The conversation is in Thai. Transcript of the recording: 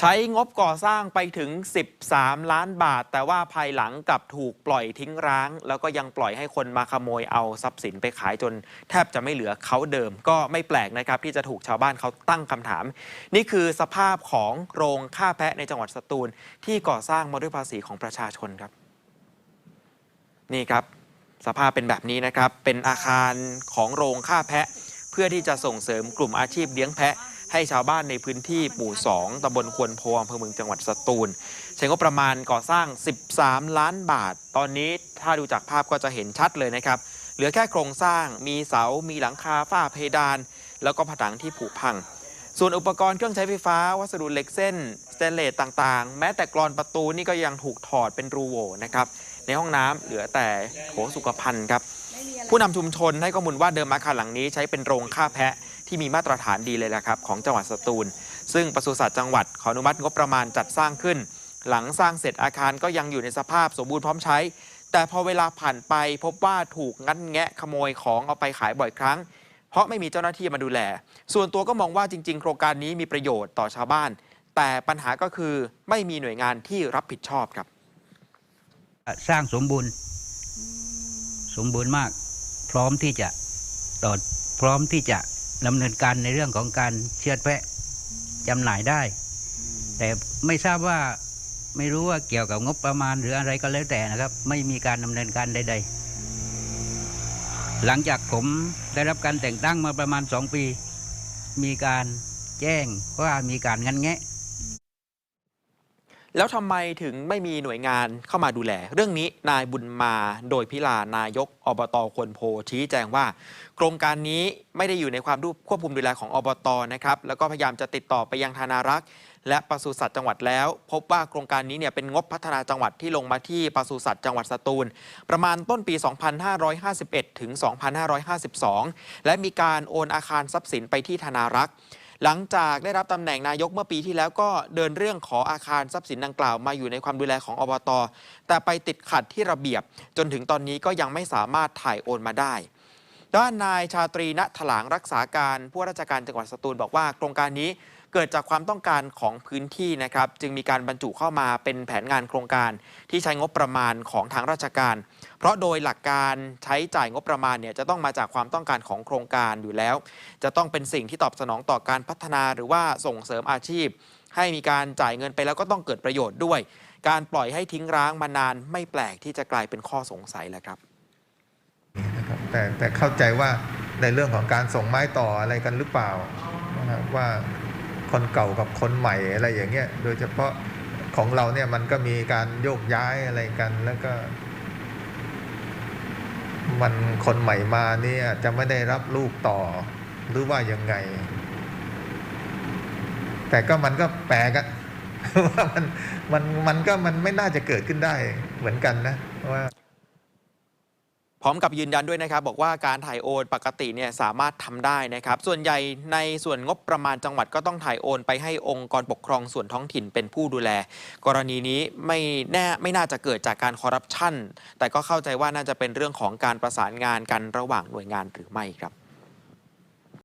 ใช้งบก่อสร้างไปถึง 13 ล้านบาท แต่ว่าภายหลังกลับถูกปล่อยทิ้งร้าง แล้วก็ยังปล่อยให้คนมาขโมยเอาทรัพย์สินไปขายจน แทบจะไม่เหลือเขาเดิม ก็ไม่แปลกนะครับ ที่จะถูกชาวบ้านเขาตั้งคำถาม นี่คือสภาพของโรงฆ่าแพะในจังหวัดสตูล ที่ก่อสร้างมาด้วยภาษีของประชาชนครับ นี่ครับ สภาพเป็นแบบนี้นะครับ เป็นอาคารของโรงฆ่าแพะ เพื่อที่จะส่งเสริมกลุ่มอาชีพเลี้ยงแพะ ให้ชาวบ้านในพื้นที่หมู่ 2ตำบลควนโพอำเภอเมืองจังหวัดสตูล ใช้งบประมาณก่อสร้าง 13 ล้านบาท ตอนนี้ถ้าดูจากภาพก็จะเห็นชัดเลยนะครับ เหลือแค่โครงสร้าง มีเสา มีหลังคา ฝ้าเพดาน แล้วก็ผนังที่ผุพัง ส่วนอุปกรณ์เครื่องใช้ไฟฟ้า วัสดุเหล็กเส้น สเตนเลสต่างๆ แม้แต่กรอนประตูนี่ก็ยังถูกถอดเป็นรูโหว่นะครับ ในห้องน้ำเหลือแต่โถสุขภัณฑ์ครับ ผู้นำชุมชนให้ข้อมูลว่าเดิมอาคารหลังนี้ใช้เป็นโรงฆ่าแพะ ที่มีมาตรฐานดีเลยละครับของจังหวัดสตูล ซึ่งปศุสัตว์จังหวัดขออนุมัติงบประมาณจัดสร้างขึ้น หลังสร้างเสร็จอาคารก็ยังอยู่ในสภาพสมบูรณ์พร้อมใช้ แต่พอเวลาผ่านไปพบว่าถูกงัดแงะขโมยของเอาไปขายบ่อยครั้ง เพราะไม่มีเจ้าหน้าที่มาดูแล ส่วนตัวก็มองว่าจริง ๆ โครงการนี้มีประโยชน์ต่อชาวบ้าน แต่ปัญหาก็คือไม่มีหน่วยงานที่รับผิดชอบครับ สร้างสมบูรณ์ สมบูรณ์มาก พร้อมที่จะต่อพร้อมที่จะ ดำเนินการในเรื่องของการเชือดแพะจำหน่ายได้ แต่ไม่ทราบว่าไม่รู้ว่าเกี่ยวกับงบประมาณหรืออะไรก็แล้วแต่นะครับ ไม่มีการดำเนินการใด ๆ หลังจากผมได้รับการแต่งตั้งมาประมาณสองปี มีการแจ้งว่ามีการงันแงะ แล้วทำไมถึงไม่มีหน่วยงานเข้ามาดูแล เรื่องนี้นายบุญมาโดยพิลานายกอบตควนโพชี้แจงว่า โครงการนี้ไม่ได้อยู่ในความดูควบคุมดูแลของอบตนะครับแล้วก็พยายามจะติดต่อไปยังธนารักษ์และปศุสัตว์จังหวัดแล้ว พบว่าโครงการนี้เนี่ยเป็นงบพัฒนาจังหวัดที่ลงมาที่ปศุสัตว์จังหวัดสตูล ประมาณต้นปี 2551 ถึง 2552 และมีการโอนอาคารทรัพย์สินไปที่ธนารักษ์ หลังจากได้รับตำแหน่งนายกเมื่อปีที่แล้วก็เดินเรื่องขออาคารทรัพย์สินดังกล่าวมาอยู่ในความดูแลของอบต แต่ไปติดขัดที่ระเบียบ จนถึงตอนนี้ก็ยังไม่สามารถถ่ายโอนมาได้ ด้านนายชาตรีณถลางรักษาการผู้ราชการจังหวัดสตูลบอกว่าโครงการนี้เกิดจากความต้องการของพื้นที่นะครับ จึงมีการบรรจุเข้ามาเป็นแผนงานโครงการที่ใช้งบประมาณของทางราชการ เพราะโดยหลักการใช้จ่ายงบประมาณเนี่ยจะต้องมาจากความต้องการของโครงการอยู่แล้ว จะต้องเป็นสิ่งที่ตอบสนองต่อการพัฒนาหรือว่าส่งเสริมอาชีพ ให้มีการจ่ายเงินไปแล้วก็ต้องเกิดประโยชน์ด้วย การปล่อยให้ทิ้งร้างมานานไม่แปลกที่จะกลายเป็นข้อสงสัยแหละครับ แต่แต่เข้าใจว่าในเรื่องของการส่งไม้ต่ออะไรกันหรือเปล่านะครับว่าคนเก่ากับคนใหม่อะไรอย่างเงี้ยโดยเฉพาะของเราเนี่ยมันก็มีการโยกย้ายอะไรกันแล้วก็ มันคนใหม่มาเนี่ยจะไม่ได้รับลูกต่อหรือว่ายังไง แต่ก็มันก็แปลกอะว่ามันมันมันก็มันไม่น่าจะเกิดขึ้นได้เหมือนกันนะว่า พร้อมกับยืนยันด้วยนะครับ บอกว่าการถ่ายโอนปกติเนี่ยสามารถทำได้นะครับ ส่วนใหญ่ในส่วนงบประมาณจังหวัดก็ต้องถ่ายโอนไปให้องค์กรปกครองส่วนท้องถิ่นเป็นผู้ดูแล กรณีนี้ไม่แน่ไม่น่าจะเกิดจากการคอร์รัปชันแต่ก็เข้าใจว่าน่าจะเป็นเรื่องของการประสานงานกันระหว่างหน่วยงานหรือไม่ครับ